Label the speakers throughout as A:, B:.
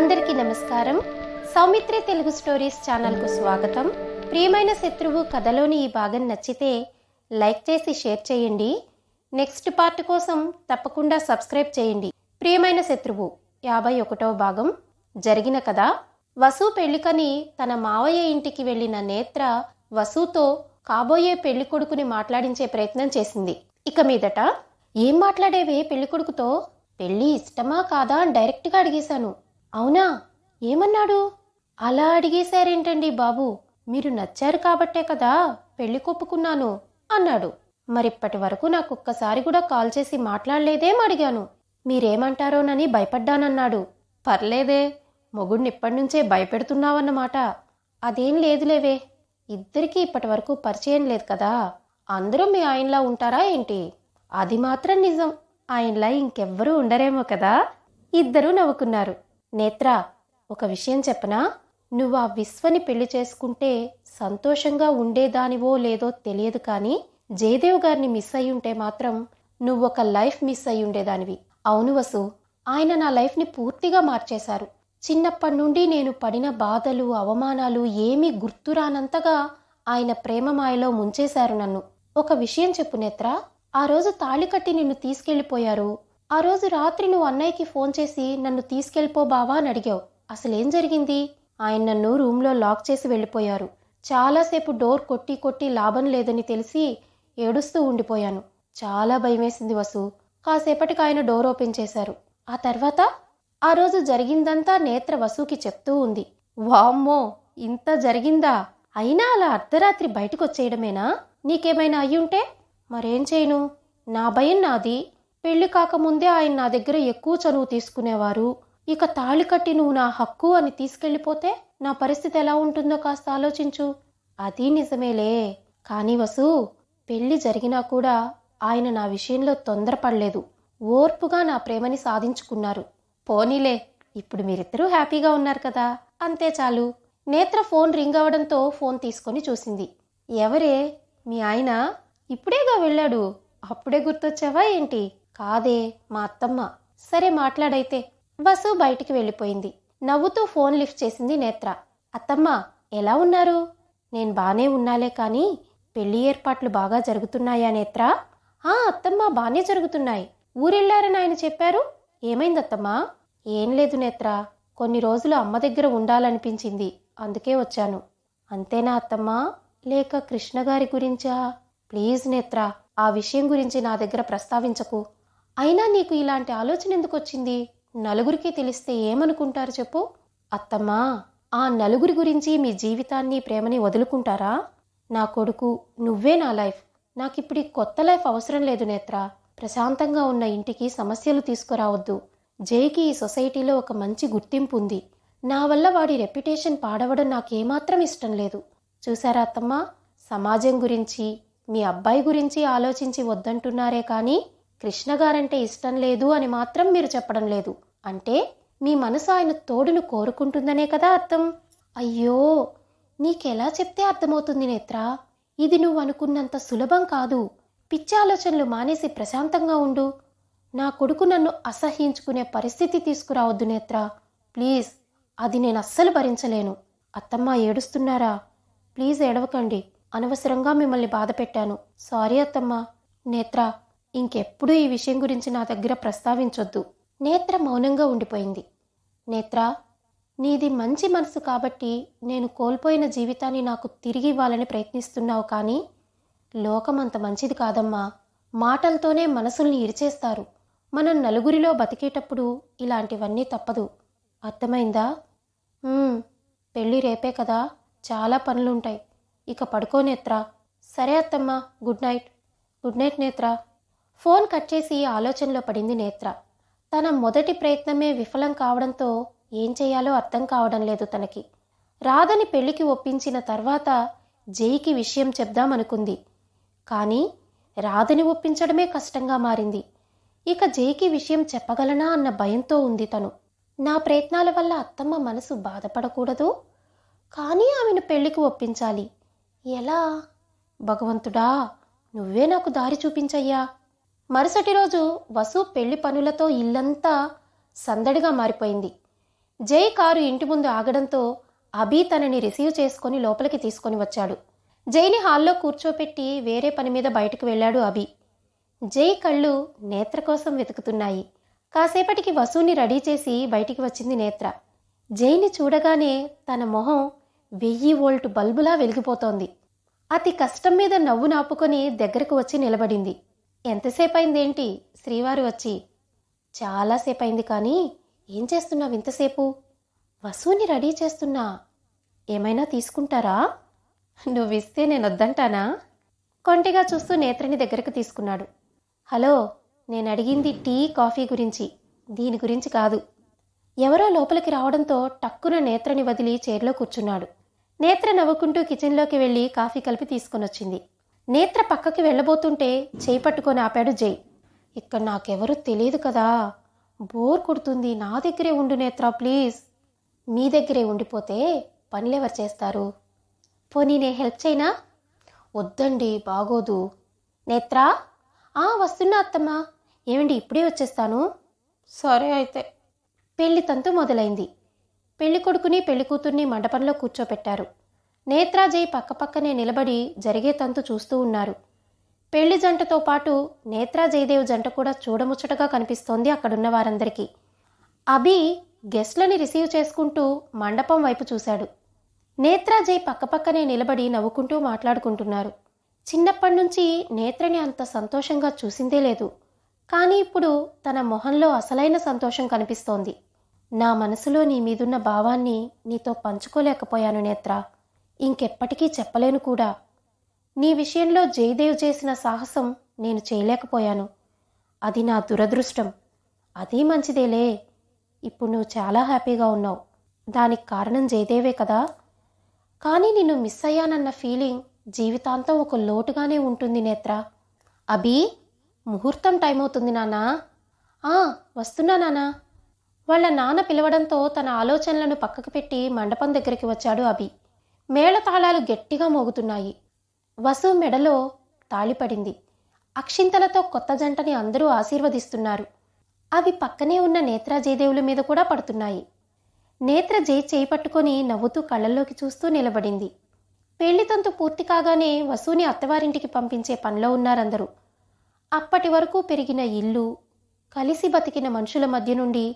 A: అందరికీ నమస్కారం. సౌమిత్రి తెలుగు స్టోరీస్ ఛానల్కు స్వాగతం. ప్రియమైన శత్రువు కథలోని ఈ భాగం నచ్చితే లైక్ చేసి షేర్ చేయండి. నెక్స్ట్ పార్ట్ కోసం తప్పకుండా సబ్స్క్రైబ్ చేయండి. ప్రియమైన శత్రువు యాభై ఒకటవ భాగం. జరిగిన కథ. వసు పెళ్ళికని తన మావయ్య ఇంటికి వెళ్ళిన నేత్ర వసుతో కాబోయే పెళ్ళి కొడుకుని మాట్లాడించే ప్రయత్నం చేసింది. ఇక మీదట ఏం మాట్లాడేవే పెళ్ళి కొడుకుతో? పెళ్ళి ఇష్టమా కాదా? అని డైరెక్ట్గా అడిగేశాను. అవునా? ఏమన్నాడు? అలా అడిగేశారేంటండి బాబు? మీరు నచ్చారు కాబట్టే కదా పెళ్ళి కొప్పుకున్నాను అన్నాడు. మరిప్పటి వరకు నాకు ఒక్కసారి కూడా కాల్ చేసి మాట్లాడలేదేం అడిగాను. మీరేమంటారోనని భయపడ్డానన్నాడు. పర్లేదే మొగుడిని ఇప్పటి నుంచే భయపెడుతున్నావన్నమాట. అదేం లేదులేవే ఇద్దరికీ ఇప్పటి వరకు పరిచయం లేదు కదా. అందరూ మీ ఆయనలా ఉంటారా ఏంటి? అది మాత్రం నిజం. ఆయనలా ఇంకెవ్వరూ ఉండరేమో కదా? ఇద్దరూ నవ్వుకున్నారు. నేత్ర ఒక విషయం చెప్పనా? నువ్వు ఆ విశ్వని పెళ్ళి చేసుకుంటే సంతోషంగా ఉండేదానివో లేదో తెలియదు కానీ జయదేవ్ గారిని మిస్ అయి ఉంటే మాత్రం నువ్వు ఒక లైఫ్ మిస్ అయి ఉండేదానివి అవును వసు ఆయన నా లైఫ్ని పూర్తిగా మార్చేశారు. చిన్నప్పటి నుండి నేను పడిన బాధలు అవమానాలు ఏమీ గుర్తురానంతగా ఆయన ప్రేమమాయలో ముంచేశారు నన్ను. ఒక విషయం చెప్పు నేత్ర ఆ రోజు తాళి కట్టి నిన్ను తీసుకెళ్ళిపోయారు ఆ రోజు రాత్రి నువ్వు అన్నయ్యకి ఫోన్ చేసి నన్ను తీసుకెళ్ళిపో బావా అని అడిగావు. అసలేం జరిగింది? ఆయన నన్ను రూమ్లో లాక్ చేసి వెళ్ళిపోయారు. చాలాసేపు డోర్ కొట్టి కొట్టి లాభం లేదని తెలిసి ఏడుస్తూ ఉండిపోయాను. చాలా భయమేసింది వసు. కాసేపటికి ఆయన డోర్ ఓపెన్ చేశారు. ఆ తర్వాత? ఆ రోజు జరిగిందంతా నేత్ర వసుకి చెప్తూ ఉంది. వామ్మో! ఇంత జరిగిందా? అయినా అలా అర్ధరాత్రి బయటకు వచ్చేయడమేనా నీకేమైనా అయ్యుంటే? మరేం చేయను? నా భయం నాది. పెళ్ళి కాకముందే ఆయన నా దగ్గర ఎక్కువ చనువు తీసుకునేవారు. ఇక తాళి కట్టి నువ్వు నా హక్కు అని తీసుకెళ్ళిపోతే నా పరిస్థితి ఎలా ఉంటుందో కాస్త ఆలోచించు. అది నిజమేలే. కానీ వసు పెళ్ళి జరిగినా కూడా ఆయన నా విషయంలో తొందరపడలేదు. ఓర్పుగా నా ప్రేమని సాధించుకున్నారు. పోనీలే ఇప్పుడు మీరిద్దరూ హ్యాపీగా ఉన్నారు కదా. అంతే చాలు. నేత్ర ఫోన్ రింగ్ అవడంతో ఫోన్ తీసుకొని చూసింది. ఎవరే? మీ ఆయన? ఇప్పుడేగా వెళ్ళాడు? అప్పుడే గుర్తొచ్చావా ఏంటి? కాదే మా అత్తమ్మ. సరే మాట్లాడైతే. బస్సు బయటికి వెళ్ళిపోయింది. నవ్వుతూ ఫోన్ లిఫ్ట్ చేసింది నేత్ర. అత్తమ్మ ఎలా ఉన్నారు? నేను బానే ఉన్నాలే కానీ పెళ్ళి ఏర్పాట్లు బాగా జరుగుతున్నాయా నేత్ర? ఆ అత్తమ్మ బానే జరుగుతున్నాయి. ఊరెళ్ళారని ఆయన చెప్పారు? ఏమైంది ఏం లేదు నేత్ర. కొన్ని రోజులు అమ్మ దగ్గర ఉండాలనిపించింది. అందుకే వచ్చాను. అంతేనా అత్తమ్మా? లేక కృష్ణ గారి గురించా? ప్లీజ్ నేత్ర ఆ విషయం గురించి నా దగ్గర ప్రస్తావించకు. అయినా నీకు ఇలాంటి ఆలోచన ఎందుకు వచ్చింది? నలుగురికి తెలిస్తే ఏమనుకుంటారు చెప్పు. అత్తమ్మా ఆ నలుగురి గురించి మీ జీవితాన్ని ప్రేమని వదులుకుంటారా? నా కొడుకు నువ్వే నా లైఫ్. నాకిప్పుడు కొత్త లైఫ్ అవసరం లేదు నేత్ర. ప్రశాంతంగా ఉన్న ఇంటికి సమస్యలు తీసుకురావద్దు. జైకి ఈ సొసైటీలో ఒక మంచి గుర్తింపు ఉంది. నా వల్ల వాడి రెప్యుటేషన్ పాడవడం నాకేమాత్రం ఇష్టం లేదు. చూసారా అత్తమ్మ? సమాజం గురించి మీ అబ్బాయి గురించి ఆలోచించి వద్దంటున్నారే కానీ కృష్ణ గారంటే ఇష్టం లేదు అని మాత్రం మీరు చెప్పడం లేదు. అంటే మీ మనసు ఆయన తోడును కోరుకుంటుందనే కదా అర్థం? అయ్యో! నీకెలా చెప్తే అర్థమవుతుంది నేత్ర? ఇది నువ్వు అనుకున్నంత సులభం కాదు. పిచ్చి ఆలోచనలు మానేసి ప్రశాంతంగా ఉండు. నా కొడుకు నన్ను అసహ్యించుకునే పరిస్థితి తీసుకురావద్దు నేత్ర. ప్లీజ్ అది నేను అస్సలు భరించలేను. అత్తమ్మ ఏడుస్తున్నారా? ప్లీజ్ ఏడవకండి. అనవసరంగా మిమ్మల్ని బాధ పెట్టాను సారీ అత్తమ్మ. నేత్ర ఇంకెప్పుడు ఈ విషయం గురించి నా దగ్గర ప్రస్తావించొద్దు. నేత్ర మౌనంగా ఉండిపోయింది. నేత్ర నీది మంచి మనసు కాబట్టి నేను కోల్పోయిన జీవితాన్ని నాకు తిరిగి ఇవ్వాలని ప్రయత్నిస్తున్నావు కానీ లోకం అంత మంచిది కాదమ్మా. మాటలతోనే మనసుల్ని ఇరిచేస్తారు. మనం నలుగురిలో బతికేటప్పుడు ఇలాంటివన్నీ తప్పదు. అర్థమైందా? పెళ్ళి రేపే కదా. చాలా పనులుంటాయి. ఇక పడుకో నేత్ర. సరే అత్తమ్మ. Good night. Good night Netra. Phone cut చేసి ఆలోచనలో పడింది నేత్ర. తన మొదటి ప్రయత్నమే విఫలం కావడంతో ఏం చేయాలో అర్థం కావడం లేదు తనకి. రాధని పెళ్ళికి ఒప్పించిన తర్వాత జైకి విషయం చెప్దామనుకుంది. కానీ రాధని ఒప్పించడమే కష్టంగా మారింది. ఇక జైకి విషయం చెప్పగలనా అన్న భయంతో ఉంది తను. నా ప్రయత్నాల వల్ల అత్తమ్మ మనసు బాధపడకూడదు? కానీ ఆమెను పెళ్ళికి ఒప్పించాలి. ఎలా? భగవంతుడా నువ్వే నాకు దారి చూపించయ్యా. మరుసటి రోజు వసు పెళ్ళి పనులతో ఇల్లంతా సందడిగా మారిపోయింది. జై కారు ఇంటి ముందు ఆగడంతో అభి తనని రిసీవ్ చేసుకొని లోపలికి తీసుకొని వచ్చాడు. జైని హాల్లో కూర్చోపెట్టి వేరే పని మీద బయటకు వెళ్ళాడు అభి. జై కళ్ళు నేత్ర కోసం వెతుకుతున్నాయి. కాసేపటికి వసూని రెడీ చేసి బయటికి వచ్చింది నేత్ర. జైని చూడగానే తన మొహం వెయ్యి వోల్ట్ బల్బులా వెలిగిపోతోంది. అతి కష్టం మీద నవ్వు నాపుకొని దగ్గరకు వచ్చి నిలబడింది. ఎంతసేపు అయిందేంటి శ్రీవారు వచ్చి చాలాసేపు అయింది కానీ ఏం చేస్తున్నావు ఇంతసేపు? వసూని రెడీ చేస్తున్నా. ఏమైనా తీసుకుంటారా? నువ్విస్తే నేను వద్దంటానా కొంటిగా చూస్తూ నేత్రని దగ్గరకు తీసుకున్నాడు. హలో నేను అడిగింది టీ కాఫీ గురించి. దీని గురించి కాదు. ఎవరో లోపలికి రావడంతో టక్కున నేత్రని వదిలి చైర్లో కూర్చున్నాడు. నేత్ర నవ్వుకుంటూ కిచెన్లోకి వెళ్ళి కాఫీ కలిపి తీసుకొనొచ్చింది. నేత్ర పక్కకి వెళ్ళబోతుంటే చేయి పట్టుకొని ఆపాడు జై. ఇక్కడ నాకెవరూ తెలియదు కదా. బోర్ కొడుతుంది. నా దగ్గరే ఉండు నేత్ర ప్లీజ్. మీ దగ్గరే ఉండిపోతే పనులెవరు చేస్తారు? పోనీ నేను హెల్ప్ చేయనా? వద్దండి బాగోదు. నేత్రా? ఆ వస్తున్నా అత్తమ్మా. ఏమండి ఇప్పుడే వచ్చేస్తాను? సరే అయితే. పెళ్ళి తంతు మొదలైంది. పెళ్ళి కొడుకుని పెళ్ళి కూతుర్ని మండపంలో కూర్చోపెట్టారు. నేత్రాజయ్ పక్కపక్కనే నిలబడి జరిగే తంతు చూస్తూ ఉన్నారు. పెళ్ళి జంటతో పాటు నేత్రా జయదేవ్ జంట కూడా చూడముచ్చటగా కనిపిస్తోంది అక్కడున్న వారందరికీ. అభి గెస్ట్లని రిసీవ్ చేసుకుంటూ మండపం వైపు చూశాడు. నేత్రా పక్కపక్కనే నిలబడి నవ్వుకుంటూ మాట్లాడుకుంటున్నారు. చిన్నప్పటి నుంచి నేత్రని అంత సంతోషంగా చూసిందే లేదు. కానీ ఇప్పుడు తన మొహంలో అసలైన సంతోషం కనిపిస్తోంది. నా మనసులో నీ మీదున్న భావాన్ని నీతో పంచుకోలేకపోయాను నేత్ర. ఇంకెప్పటికీ చెప్పలేను కూడా. నీ విషయంలో జయదేవ్ చేసిన సాహసం నేను చేయలేకపోయాను. అది నా దురదృష్టం. అదీ మంచిదేలే. ఇప్పుడు నువ్వు చాలా హ్యాపీగా ఉన్నావు. దానికి కారణం జయదేవే కదా. కానీ నిన్ను మిస్ అయ్యానన్న ఫీలింగ్ జీవితాంతం ఒక లోటుగానే ఉంటుంది నేత్ర. అభి ముహూర్తం టైం అవుతుంది నానా ఆ వస్తున్నా నానా వాళ్ళ నాన్న పిలవడంతో తన ఆలోచనలను పక్కకు పెట్టి మండపం దగ్గరికి వచ్చాడు అభి. మేళతాళాలు గట్టిగా మోగుతున్నాయి. వసు మెడలో తాళిపడింది. అక్షింతలతో కొత్త జంటని అందరూ ఆశీర్వదిస్తున్నారు. అవి పక్కనే ఉన్న నేత్రా జయదేవుల మీద కూడా పడుతున్నాయి. నేత్ర జయ చేయి పట్టుకొని నవ్వుతూ కళ్ళల్లోకి చూస్తూ నిలబడింది. పెళ్ళితంతు పూర్తి కాగానే వసూని అత్తవారింటికి పంపించే పనిలో ఉన్నారందరూ. అప్పటి వరకు పెరిగిన ఇల్లు కలిసి బతికిన మనుషుల మధ్య నుండి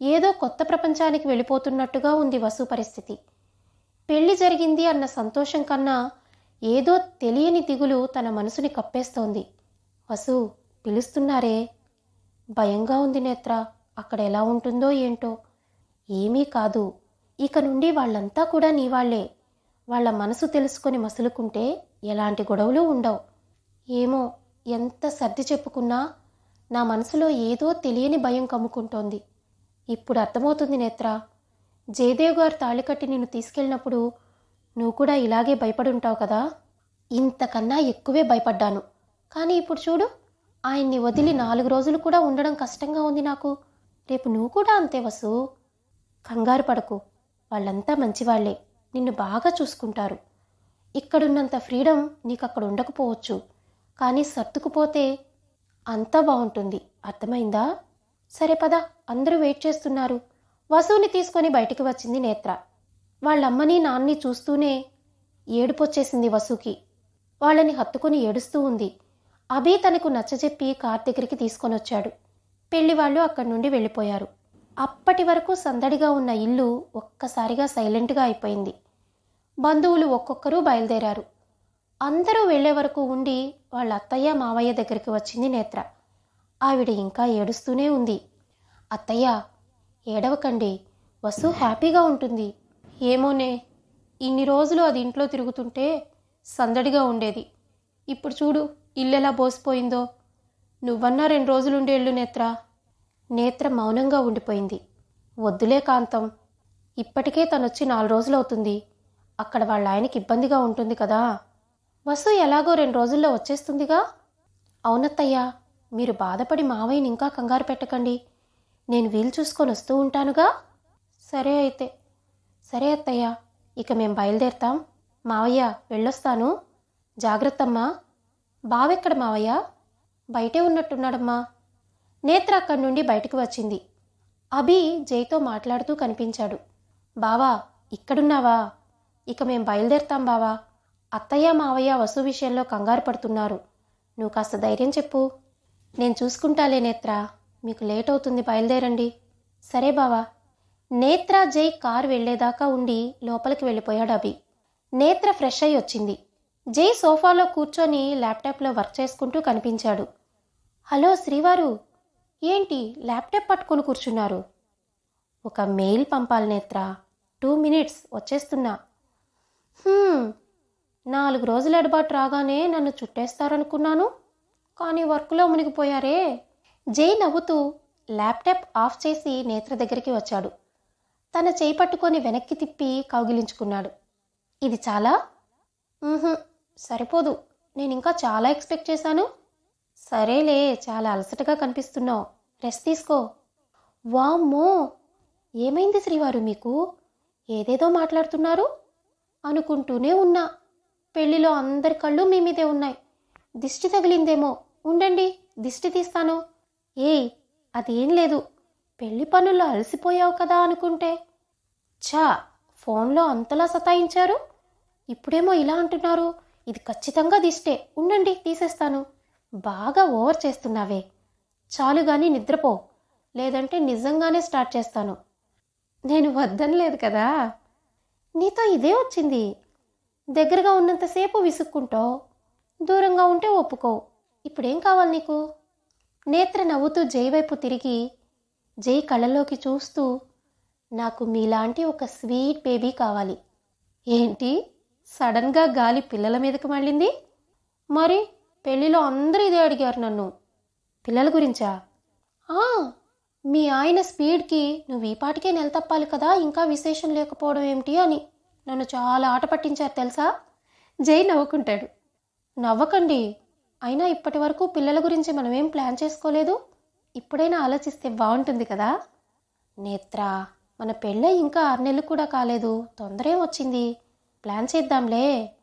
A: ఏదో కొత్త ప్రపంచానికి వెళ్ళిపోతున్నట్టుగా ఉంది వసు పరిస్థితి. పెళ్ళి జరిగింది అన్న సంతోషం కన్నా ఏదో తెలియని దిగులు తన మనసుని కప్పేస్తోంది. వసు పిలుస్తున్నారే. భయంగా ఉంది నేత్ర. అక్కడ ఎలా ఉంటుందో ఏంటో. ఏమీ కాదు. ఇక నుండి వాళ్ళంతా కూడా నీ వాళ్ళే. వాళ్ళ మనసు తెలుసుకొని మసులుకుంటే ఎలాంటి గొడవలు ఉండవు. ఏమో ఎంత సర్ది చెప్పుకున్నా నా మనసులో ఏదో తెలియని భయం కమ్ముకుంటోంది. ఇప్పుడు అర్థమవుతుంది నేత్ర. జయదేవ్ గారు తాళి కట్టి నిన్ను తీసుకెళ్ళినప్పుడు నువ్వు కూడా ఇలాగే భయపడుంటావు కదా? ఇంతకన్నా ఎక్కువే భయపడ్డాను. కానీ ఇప్పుడు చూడు ఆయన్ని వదిలి నాలుగు రోజులు కూడా ఉండడం కష్టంగా ఉంది నాకు. రేపు నువ్వు కూడా అంతే వసు. కంగారు పడకు. వాళ్ళంతా మంచివాళ్ళే. నిన్ను బాగా చూసుకుంటారు. ఇక్కడున్నంత ఫ్రీడమ్ నీకు అక్కడ ఉండకపోవచ్చు. కానీ సర్దుకుపోతే అంతా బాగుంటుంది. అర్థమైందా? సరే పద అందరూ వెయిట్ చేస్తున్నారు. వసుని తీసుకొని బయటికి వచ్చింది నేత్ర. వాళ్ళమ్మని నాన్ని చూస్తూనే ఏడుపొచ్చేసింది వసుకి. వాళ్ళని హత్తుకుని ఏడుస్తూ ఉంది. అభి తనకు నచ్చజెప్పి కార్ దగ్గరికి తీసుకొని వచ్చాడు పెళ్ళి వాళ్ళు అక్కడి నుండి వెళ్ళిపోయారు. అప్పటి వరకు సందడిగా ఉన్న ఇల్లు ఒక్కసారిగా సైలెంట్గా అయిపోయింది. బంధువులు ఒక్కొక్కరు బయలుదేరారు. అందరూ వెళ్ళే వరకు ఉండి వాళ్ళ అత్తయ్య మావయ్య దగ్గరికి వచ్చింది నేత్ర. ఆవిడ ఇంకా ఏడుస్తూనే ఉంది. అత్తయ్య ఏడవకండి. వసు హ్యాపీగా ఉంటుంది. ఏమోనే ఇన్ని రోజులు అది ఇంట్లో తిరుగుతుంటే సందడిగా ఉండేది. ఇప్పుడు చూడు ఇల్లెలా బోసిపోయిందో. నువ్వన్నా రెండు రోజులు ఉండేళ్ళు నేత్ర? నేత్ర మౌనంగా ఉండిపోయింది. వద్దులే కాంతం. ఇప్పటికే తనొచ్చి నాలుగు రోజులవుతుంది. అక్కడ వాళ్ళ ఆయనకి ఇబ్బందిగా ఉంటుంది కదా. వసు ఎలాగో రెండు రోజుల్లో వచ్చేస్తుందిగా? అవునత్తయ్యా మీరు బాధపడి మావయ్యని ఇంకా కంగారు పెట్టకండి. నేను వీలు చూసుకొని వస్తూ ఉంటానుగా? సరే అయితే. సరే అత్తయ్య ఇక మేం బయలుదేరతాం. మావయ్య వెళ్ళొస్తాను. జాగ్రత్తమ్మా. బావెక్కడ మావయ్య? బయటే ఉన్నట్టున్నాడమ్మా. నేత్ర అక్కడి నుండి బయటకు వచ్చింది. అభి జైతో మాట్లాడుతూ కనిపించాడు. బావా ఇక్కడున్నావా? ఇక మేం బయలుదేరుతాం బావా. అత్తయ్య మావయ్య వసు విషయంలో కంగారు పడుతున్నారు. నువ్వు కాస్త ధైర్యం చెప్పు. నేను చూసుకుంటాలే నేత్ర. మీకు లేట్ అవుతుంది బయలుదేరండి. సరే బావా. నేత్ర జై కారు వెళ్ళేదాకా ఉండి లోపలికి వెళ్ళిపోయాడు అభి. నేత్ర ఫ్రెష్ అయి వచ్చింది. జై సోఫాలో కూర్చొని ల్యాప్టాప్లో వర్క్ చేసుకుంటూ కనిపించాడు. హలో శ్రీవారు ఏంటి ల్యాప్టాప్ పట్టుకొని కూర్చున్నారు? ఒక మెయిల్ పంపాలి నేత్ర. టూ మినిట్స్ వచ్చేస్తున్నా. నాలుగు రోజుల ఎడబాటు రాగానే నన్ను చుట్టేస్తారనుకున్నాను. కానీ వర్క్లో మునిగిపోయారే. జై నవ్వుతూ ల్యాప్టాప్ ఆఫ్ చేసి నేత్ర దగ్గరికి వచ్చాడు. తన చేయి పట్టుకొని వెనక్కి తిప్పి కౌగిలించుకున్నాడు. ఇది చాలా? సరిపోదు. నేను ఇంకా చాలా ఎక్స్పెక్ట్ చేశాను. సరేలే చాలా అలసటగా కనిపిస్తున్నావు. రెస్ట్ తీసుకో. వామ్మో! ఏమైంది శ్రీవారు మీకు? ఏదేదో మాట్లాడుతున్నారు? అనుకుంటూనే ఉన్నా. పెళ్ళిలో అందరి కళ్ళు మీ మీదే ఉన్నాయి. దిష్టి తగిలిందేమో. ఉండండి దిష్టి తీస్తాను. ఏయ్ అదేం లేదు. పెళ్ళి పనుల్లో అలసిపోయావు కదా అనుకుంటే. ఛా ఫోన్లో అంతలా సతాయించారు? ఇప్పుడేమో ఇలా అంటున్నారు. ఇది ఖచ్చితంగా దిష్టే. ఉండండి తీసేస్తాను. బాగా ఓవర్ చేస్తున్నావే. చాలు గాని నిద్రపో. లేదంటే నిజంగానే స్టార్ట్ చేస్తాను. నేను వద్దనలేదు కదా. నీతో ఇదే వచ్చింది. దగ్గరగా ఉన్నంతసేపు విసుక్కుంటావు. దూరంగా ఉంటే ఒప్పుకో. ఇప్పుడేం కావాలి నీకు? నేత్ర నవ్వుతూ జై వైపు తిరిగి జై కళ్ళలోకి చూస్తూ నాకు మీలాంటి ఒక స్వీట్ బేబీ కావాలి. ఏంటి? సడన్గా గాలి పిల్లల మీదకి మళ్ళింది? మరి పెళ్ళిలో అందరూ ఇదే అడిగారు నన్ను. పిల్లల గురించా? ఆ, మీ ఆయన స్పీడ్కి నువ్వు ఈ పాటికే నెల తప్పాలి కదా ఇంకా విశేషం లేకపోవడం ఏమిటి అని నన్ను చాలా ఆట పట్టించారు తెలుసా? జై నవ్వుకుంటాడు. నవ్వకండి. అయినా ఇప్పటి వరకు పిల్లల గురించి మనం ఏం ప్లాన్ చేసుకోలేదు? ఇప్పుడైనా ఆలోచిస్తే బాగుంటుంది కదా? నేత్ర మన పెళ్ళ ఇంకా ఆరు నెలలు కూడా కాలేదు. తొందరే వచ్చింది. ప్లాన్ చేద్దాంలే.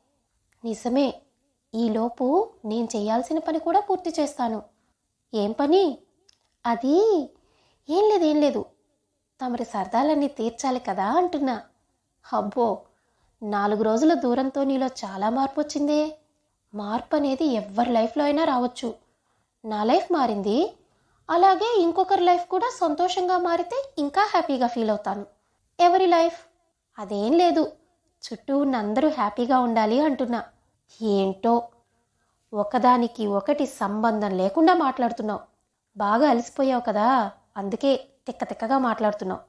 A: నిజమే. ఈలోపు నేను చేయాల్సిన పని కూడా పూర్తి చేస్తాను. ఏం పని? అది ఏం లేదు ఏం లేదు. తమరి సరదాలన్నీ తీర్చాలి కదా అంటున్నా. అబ్బో నాలుగు రోజుల దూరంతో నీలో చాలా మార్పు వచ్చిందే. మార్పు అనేది ఎవరి లైఫ్లో అయినా రావచ్చు. నా లైఫ్ మారింది. అలాగే ఇంకొకరి లైఫ్ కూడా సంతోషంగా మారితే ఇంకా హ్యాపీగా ఫీల్ అవుతాను. ఎవరి లైఫ్? అదేం లేదు. చుట్టూ ఉన్న అందరూ హ్యాపీగా ఉండాలి అంటున్నా. ఏంటో? ఒకదానికి ఒకటి సంబంధం లేకుండా మాట్లాడుతున్నావు. బాగా అలసిపోయావు కదా. అందుకే తిక్క తిక్కగా మాట్లాడుతున్నావు.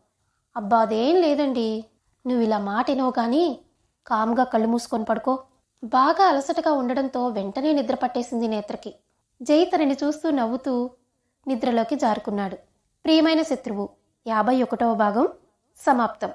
A: అబ్బా అదేం లేదండి. నువ్వు ఇలా మాట వినవు కానీ కామ్గా కళ్ళు మూసుకొని పడుకో. బాగా అలసటగా ఉండడంతో వెంటనే నిద్ర పట్టేసింది నేత్రకి. జై తనని చూస్తూ నవ్వుతూ నిద్రలోకి జారుకున్నాడు. ప్రియమైన శత్రువు యాభై ఒకటవ భాగం సమాప్తం.